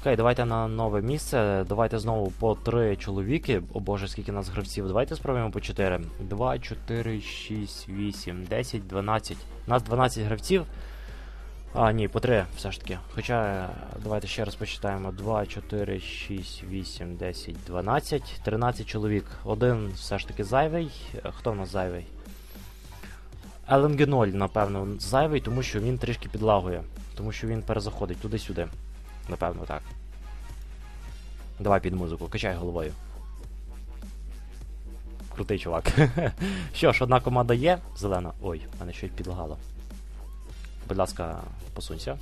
Окей, давайте на нове місце. Давайте знову по три чоловіки. О боже, скільки нас гравців. Давайте спробуємо по 4. 2, 4, 6, 8, 10, 12. У нас 12 гравців. А, ні, по 3 все ж таки. Хоча, е, давайте ще раз почитаємо. 2, 4, 6, 8, 10, 12, 13 чоловік. Один все ж таки зайвий. Е, Хто в нас зайвий? LNG 0, напевно, зайвий, тому що він трішки підлагує. Тому що він перезаходить туди-сюди. Напевно, так. Давай під музику, качай головою. Крутий чувак. Що ж, одна команда є, зелена. Ой, мене щось підлагало. Будь ласка, посунься.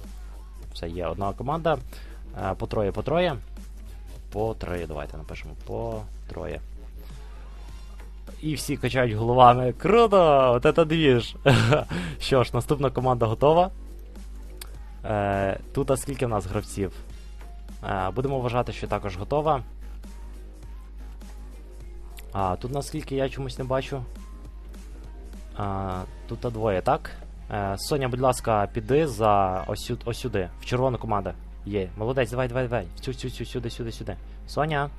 Все, є одна команда. Е, По троє, по троє. По троє, давайте напишемо. По троє. І всі качають головами. Круто! От це двіж! Що ж, наступна команда готова. Е, тут а скільки в нас гравців? Е, будемо вважати, що також готова. А, тут наскільки я чомусь не бачу. А, тут а двоє, так? Е, Соня, будь ласка, піди за ось, сю- ось сюди. В червону команду. Є. Молодець, давай, давай, давай. Цю, цю, цю, сюди, сюди, сюди. Соня.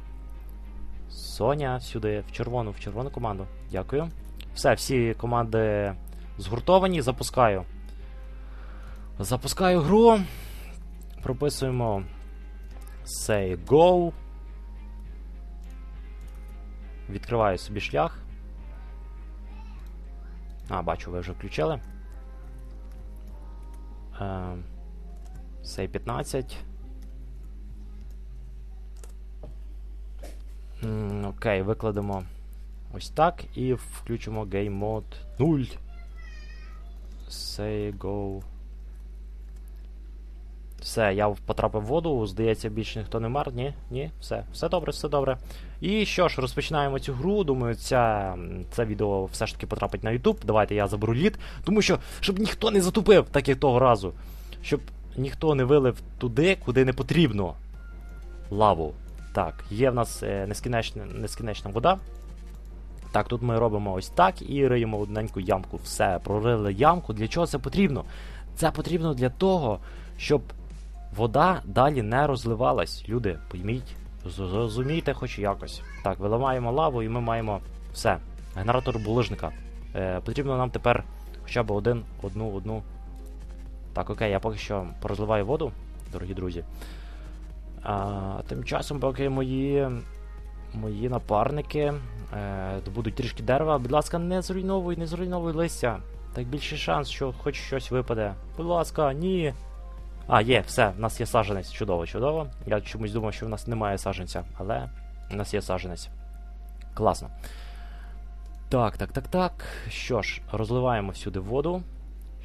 Соня, сюди, в червону, в червону команду. Дякую. Все, всі команди згуртовані, запускаю. Запускаю гру. Прописуємо say go. Відкриваю собі шлях. А, бачу, ви вже включили. Say 15. Окей, викладемо ось так і включимо Game Mode 0. Say go. Все, я потрапив в воду, здається, більше ніхто не мар. Ні, ні, все, все добре, все добре. І що ж, розпочинаємо цю гру. Думаю, ця, це відео все ж таки потрапить на YouTube. Давайте я заберу лід. Тому що, щоб ніхто не затупив, так як того разу. Щоб ніхто не вилив туди, куди не потрібно. Лаву. Так, є в нас е, нескінчна, нескінчна вода. Так, тут ми робимо ось так і риємо одненьку ямку. Все, прорили ямку. Для чого це потрібно? Це потрібно для того, щоб вода далі не розливалась. Люди, пойміть, зрозумійте хоч якось. Так, виливаємо лаву і ми маємо все. Генератор булижника. Е, потрібно нам тепер хоча б один, одну, одну. Так, окей, я поки що порозливаю воду, дорогі друзі. А, тим часом, поки мої, мої напарники е, добудуть трішки дерева, будь ласка, не зруйновуй, не зруйновуй листя. Так більший шанс, що хоч щось випаде. Будь ласка, ні. А, є, все, в нас є саженець. Чудово, чудово. Я чомусь думав, що в нас немає саженця, але в нас є саженець. Класно. Так, так, так, так. Що ж, розливаємо всюди воду.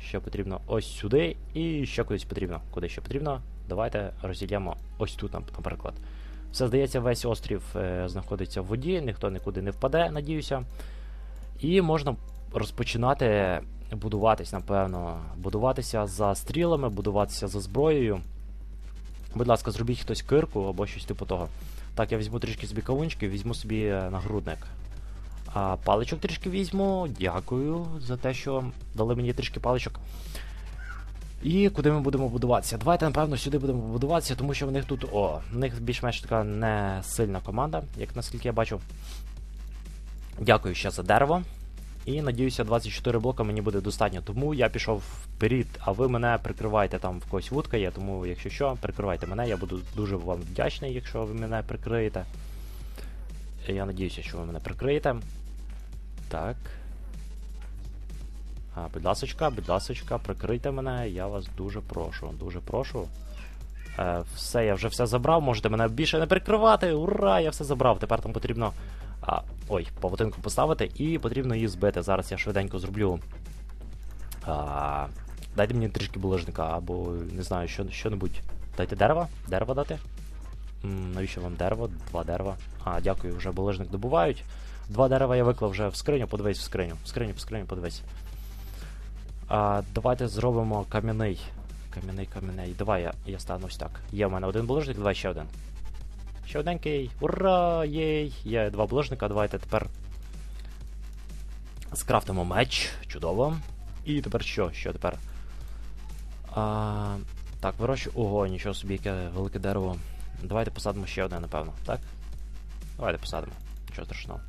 Ще потрібно ось сюди, і ще кудись потрібно. Куди ще потрібно? Давайте розділимо ось тут, нап- наприклад. Все здається, весь острів е, знаходиться в воді, ніхто нікуди не впаде, надіюся. І можна розпочинати будуватись, напевно. Будуватися за стрілами, будуватися за зброєю. Будь ласка, зробіть хтось кирку або щось типу того. Так, я візьму трішки собі кавунчиків, візьму собі нагрудник. А, паличок трішки візьму. Дякую за те, що дали мені трішки паличок. І куди ми будемо будуватися? Давайте, напевно, сюди будемо будуватися, тому що в них тут. О, в них більш-менш така не сильна команда, як наскільки я бачу. Дякую ще за дерево. І надіюся, 24 блока мені буде достатньо. Тому я пішов вперед, а ви мене прикриваєте там в когось вудка є, тому якщо що, прикривайте мене, я буду дуже вам вдячний, якщо ви мене прикриєте. Я надіюся, що ви мене прикриєте. Так. А, будь ласочка, будь ласочка, прикрийте мене, я вас дуже прошу, дуже прошу. Е, все, я вже все забрав, можете мене більше не прикривати. Ура! Я все забрав. Тепер там потрібно. А, ой, павутинку поставити і потрібно її збити. Зараз я швиденько зроблю. А, дайте мені трішки булижника, або не знаю, що, що-небудь. Дайте дерева? Дерево дати? М, навіщо вам дерево? Два дерева. А, дякую, вже булижник добувають. Два дерева я виклав вже в скриню, подивись в скриню. В скриню, в скриню, подивись. А, давайте зробимо кам'яний. Кам'яний, кам'яний. Давай я, я стану ось так. Є в мене один булижник, давай ще один. Ще одненький. Ура! Єй! Є два булижника, давайте тепер. Скрафтимо меч. Чудово. І тепер що? Що тепер? А, так, вирощу. Ого, нічого собі, яке велике дерево. Давайте посадимо ще одне, напевно, так? Давайте посадимо. Нічого страшного.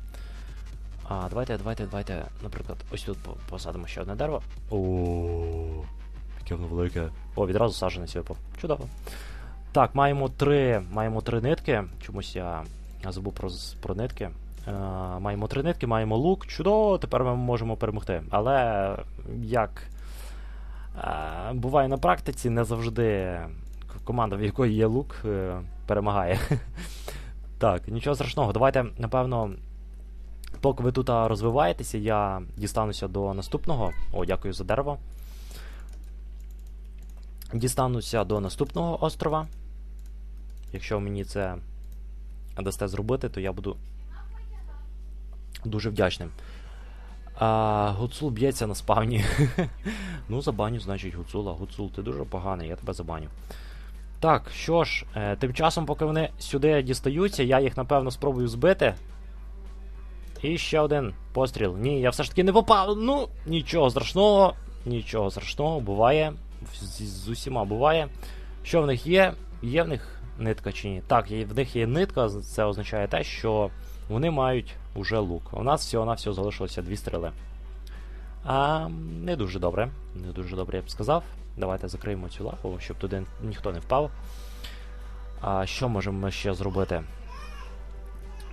А, давайте, давайте, давайте, наприклад, ось тут посадимо ще одне дерево. О, яке воно велике. О, відразу саджанець випав. Чудово. Так, маємо три, маємо три нитки. Чомусь я, забув про, про нитки. Е, маємо три нитки, маємо лук. Чудово, тепер ми можемо перемогти. Але як е, буває на практиці, не завжди команда, в якої є лук, е, перемагає. Так, нічого страшного. Давайте, напевно, поки ви тут розвиваєтеся, я дістануся до наступного. О, дякую за дерево. Дістануся до наступного острова. Якщо мені це дасте зробити, то я буду дуже вдячним. А, Гуцул б'ється на спавні. ну, забаню, значить, Гуцула. Гуцул, ти дуже поганий, я тебе забаню. Так, що ж, е, тим часом, поки вони сюди дістаються, я їх напевно спробую збити. І ще один постріл. Ні, я все ж таки не попав. Ну, нічого страшного, нічого страшного, буває. З, з усіма буває. Що в них є? Є в них нитка чи ні? Так, в них є нитка, це означає те, що вони мають уже лук. У нас всього-навсього залишилося дві стріли. А, не дуже добре. Не дуже добре, я б сказав. Давайте закриємо цю лапу, щоб туди ніхто не впав. А що можемо ми ще зробити?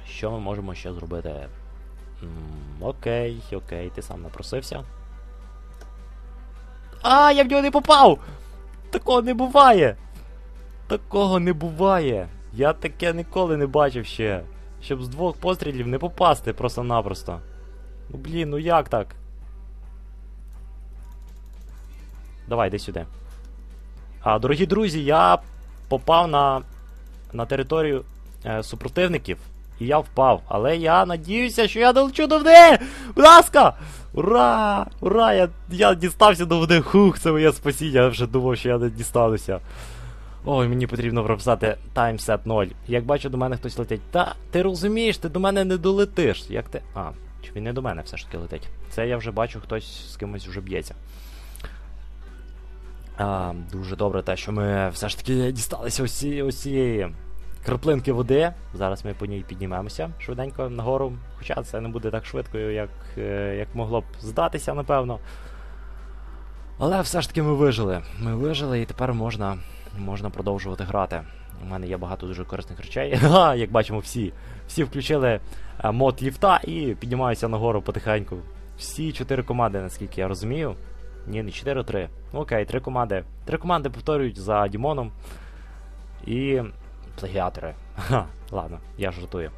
Що ми можемо ще зробити? М, окей, окей, ти сам напросився. А, я в нього не попав! Такого не буває! Такого не буває! Я таке ніколи не бачив ще. Щоб з двох пострілів не попасти просто-напросто. Ну блін, ну як так? Давай, йди сюди. А, дорогі друзі, я попав на, на територію е, супротивників. І я впав. Але я надіюся, що я долечу до води! Будь ласка! Ура! Ура! Я, я дістався до води. Хух, це моє спасіння. Я вже думав, що я не дістануся. Ой, мені потрібно прописати таймсет 0. Як бачу, до мене хтось летить. Та, ти розумієш, ти до мене не долетиш. Як ти. А, чи він не до мене все ж таки летить? Це я вже бачу, хтось з кимось вже б'ється. А, дуже добре те, що ми все ж таки дісталися ось ці- краплинки води. Зараз ми по ній піднімемося швиденько нагору. Хоча це не буде так швидко, як, е, як могло б здатися, напевно. Але все ж таки ми вижили. Ми вижили і тепер можна, можна продовжувати грати. У мене є багато дуже корисних речей. Ха, як бачимо, всі. Всі включили е, мод ліфта і піднімаються нагору потихеньку. Всі чотири команди, наскільки я розумію. Ні, не 4, 3. Окей, три команди. Три команди повторюють за Дімоном. І. плагіатори. Ха, ладно, я жартую.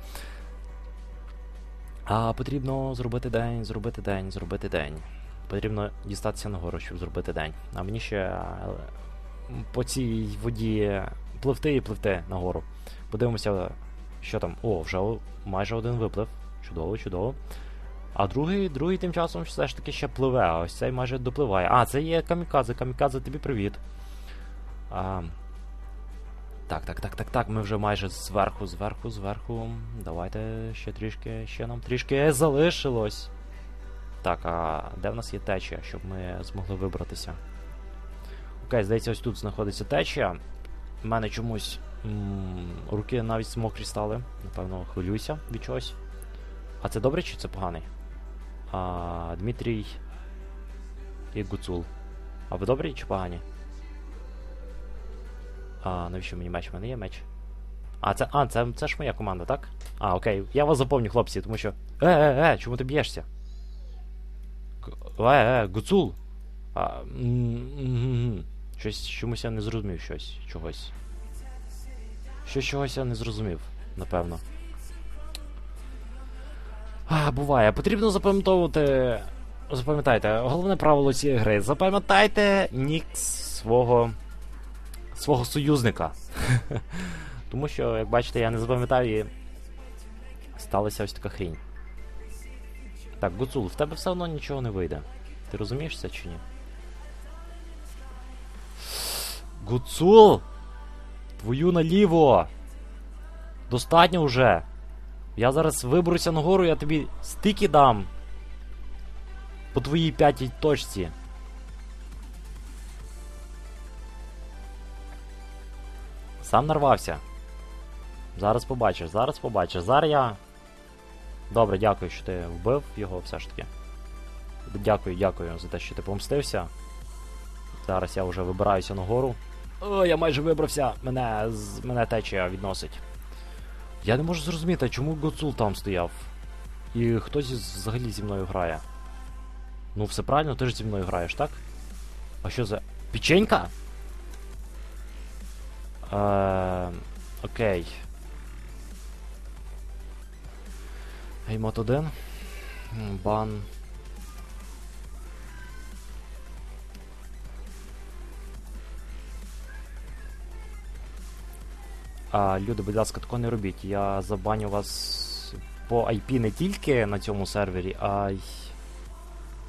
А потрібно зробити день, зробити день, зробити день. Потрібно дістатися нагору, щоб зробити день. А мені ще е, по цій воді пливти і пливти нагору. Подивимося, що там. О, вже майже один виплив. Чудово, чудово. А другий, другий тим часом все ж таки ще пливе, а ось цей майже допливає. А, це є камікадзе, камікадзе, тобі привіт. А, так, так, так, так, так. Ми вже майже зверху, зверху, зверху. Давайте ще трішки, ще нам трішки залишилось. Так, а де в нас є течія, щоб ми змогли вибратися? Окей, здається, ось тут знаходиться течія. У мене чомусь м, руки навіть мокрі стали. Напевно, хвилююся від чогось. А це добре чи це поганий? А, Дмитрій і Гуцул. А ви добрі чи погані? А, навіщо мені меч? У мене є меч. А, це. А, це, це ж моя команда, так? А, окей. Я вас заповню, хлопці, тому що. Е, е, е, чому ти б'єшся? Е, е, Гуцул! А, м, м, м. Щось чомусь я не зрозумів щось. Чогось. Щось чогось я не зрозумів, напевно. А, буває. Потрібно запам'ятовувати. Запам'ятайте, головне правило цієї гри. Запам'ятайте нік свого. свого союзника. Тому що, як бачите, я не запам'ятав і сталася ось така хрінь. Так, Гуцул, в тебе все одно нічого не вийде. Ти розумієш це чи ні? Гуцул! Твою наліво! Достатньо вже! Я зараз виберуся нагору, я тобі стики дам. По твоїй п'ятій точці. Сам нарвався. Зараз побачиш, зараз побачиш. Зараз я. Добре, дякую, що ти вбив його все ж таки. Дякую, дякую за те, що ти помстився. Зараз я вже вибираюся нагору. О, я майже вибрався. Мене з мене течія відносить. Я не можу зрозуміти, чому Гоцул там стояв. І хтось взагалі зі мною грає. Ну, все правильно, ти ж зі мною граєш, так? А що за. Печенька? Е, окей. Геймот 1. Бан. А, люди, будь ласка, такого не робіть. Я забаню вас по IP не тільки на цьому сервері, а й.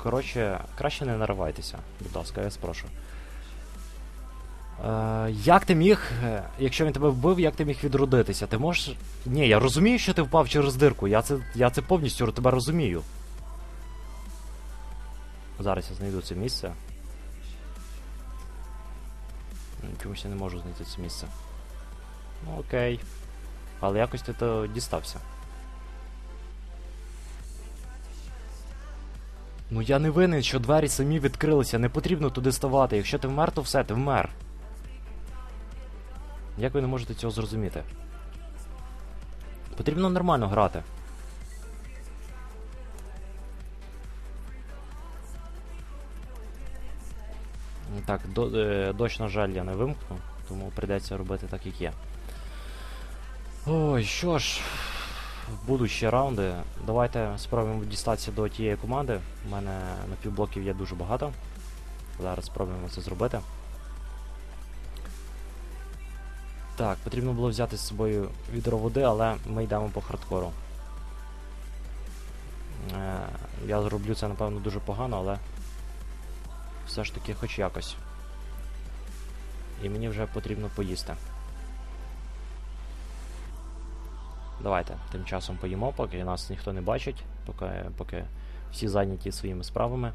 Коротше, краще не наривайтеся, будь ласка, я спрошу. Е, як ти міг, е, якщо він тебе вбив, як ти міг відродитися? Ти можеш. Ні, я розумію, що ти впав через дирку. Я це, я це повністю тебе розумію. Зараз я знайду це місце. Чомусь я не можу знайти це місце. Ну окей. Але якось ти то дістався. Ну я не винен, що двері самі відкрилися, не потрібно туди ставати. Якщо ти вмер, то все, ти вмер. Як ви не можете цього зрозуміти? Потрібно нормально грати. Так, до, е, дощ, на жаль, я не вимкну, тому прийдеться робити так, як є. Ой, що ж, будуть ще раунди. Давайте спробуємо дістатися до тієї команди. У мене напівблоків є дуже багато. Зараз спробуємо це зробити. Так, потрібно було взяти з собою відро води, але ми йдемо по хардкору. Е, я зроблю це, напевно, дуже погано, але все ж таки хоч якось. І мені вже потрібно поїсти. Давайте тим часом поїмо, поки нас ніхто не бачить, поки, поки всі зайняті своїми справами.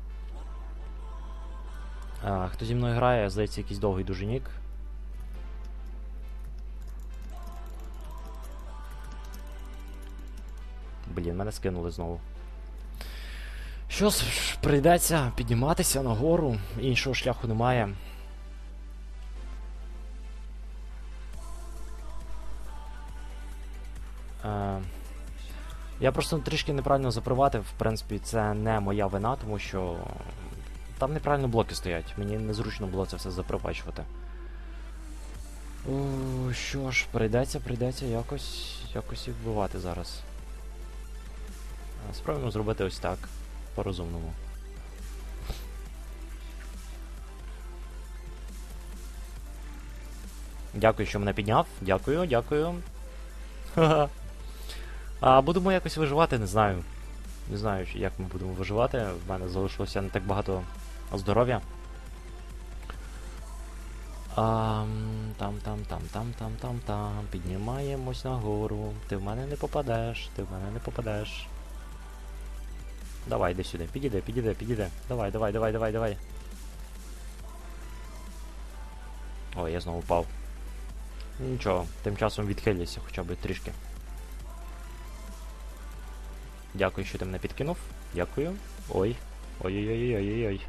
А, хто зі мною грає, здається, якийсь довгий дуже нік. Блін, мене скинули знову. Що ж, прийдеться підніматися нагору, іншого шляху немає. Я просто трішки неправильно заприватив, в принципі, це не моя вина, тому що там неправильно блоки стоять. Мені незручно було це все запривачувати. О, що ж, прийдеться, прийдеться якось, якось їх вбивати зараз. Спробуємо зробити ось так, по-розумному. Дякую, що мене підняв. Дякую, дякую. Ха-ха. А будемо якось виживати, не знаю. Не знаю, як ми будемо виживати. В мене залишилося не так багато здоров'я. А, там, там, там, там, там, там, там. Піднімаємось нагору. Ти в мене не попадеш, ти в мене не попадеш. Давай, йди сюди. Підійди, підійди, підійди. Давай, давай, давай, давай, давай. Ой, я знову впав. Нічого, тим часом відхилюйся хоча б трішки. Дякую, що ти мене підкинув. Дякую. Ой. Ой-ой-ой-ой-ой-ой.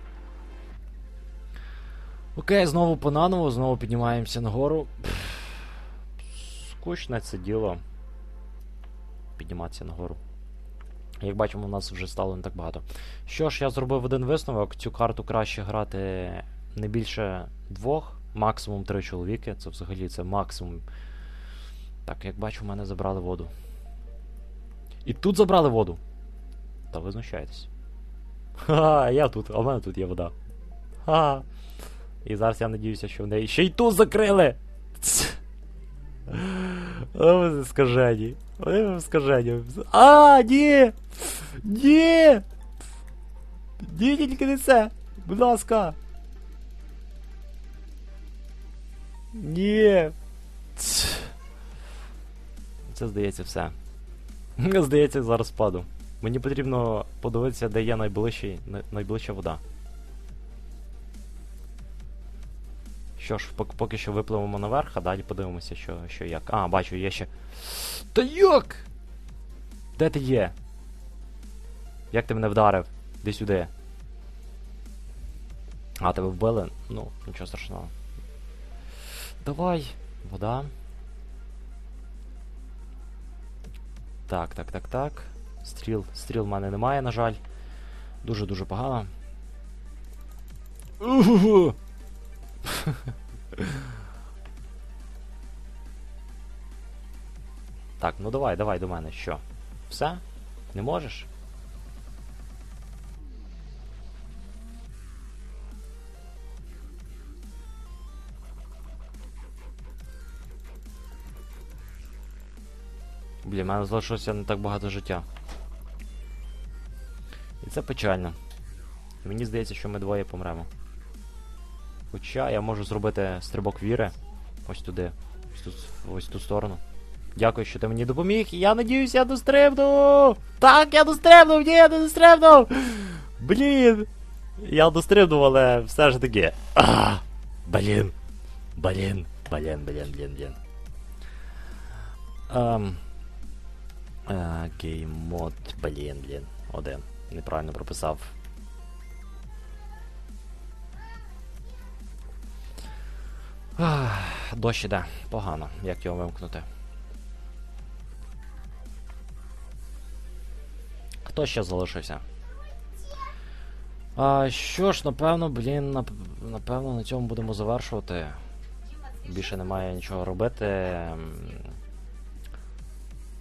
Окей, знову по наново, знову піднімаємося нагору. Скучне це діло. Підніматися нагору. Як бачимо, у нас вже стало не так багато. Що ж, я зробив один висновок. Цю карту краще грати не більше двох, максимум три чоловіки. Це взагалі це максимум. Так, як бачу, в мене забрали воду. І тут забрали воду. Та ви знущаєтесь. Ха, я тут, а в мене тут є вода. Ха. І зараз я надіюся, що в неї ще й тут закрили. О, ви скажені. Ви скажені. А, ні! Ні! Ні, тільки не це! Будь ласка! Ні! Це здається все. Здається, зараз паду. Мені потрібно подивитися, де є найближчий, найближча вода. Що ж, поки що випливемо наверх, а далі подивимося, що, що як. А, бачу, є ще. Та як? Де ти є? Як ти мене вдарив? Іди сюди. А, тебе вбили? Ну, нічого страшного. Давай, вода. Так, так, так, так. Стріл, стріл в мене немає, на жаль. Дуже-дуже погано. Так, ну давай, давай до мене. Що? Все? Не можеш? Блін, мене залишилося не так багато життя. І це печально. Мені здається, що ми двоє помремо. Хоча я можу зробити стрибок віри. Ось туди. Ось тут, ось ту сторону. Дякую, що ти мені допоміг. Я надіюсь, я дострибну! Так, я дострибнув! Ні, я не дострибнув! Блін! Я дострибнув, але все ж таки. А, блін. Блін. Блін, блін, блін, блін. Ем. Геймод, блін, блін. Один. Неправильно прописав. Ах, Дощ іде. Погано. Як його вимкнути? Хто ще залишився? А, що ж, напевно, блін, нап... напевно, на цьому будемо завершувати. Більше немає нічого робити.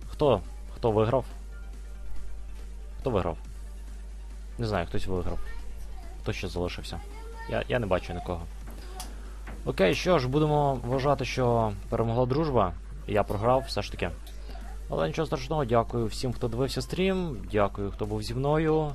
Хто? Хто виграв? Хто виграв? Не знаю, хтось виграв. Хто ще залишився? Я, я не бачу нікого. Окей, що ж, будемо вважати, що перемогла дружба. Я програв все ж таки. Але нічого страшного, дякую всім, хто дивився стрім. Дякую, хто був зі мною.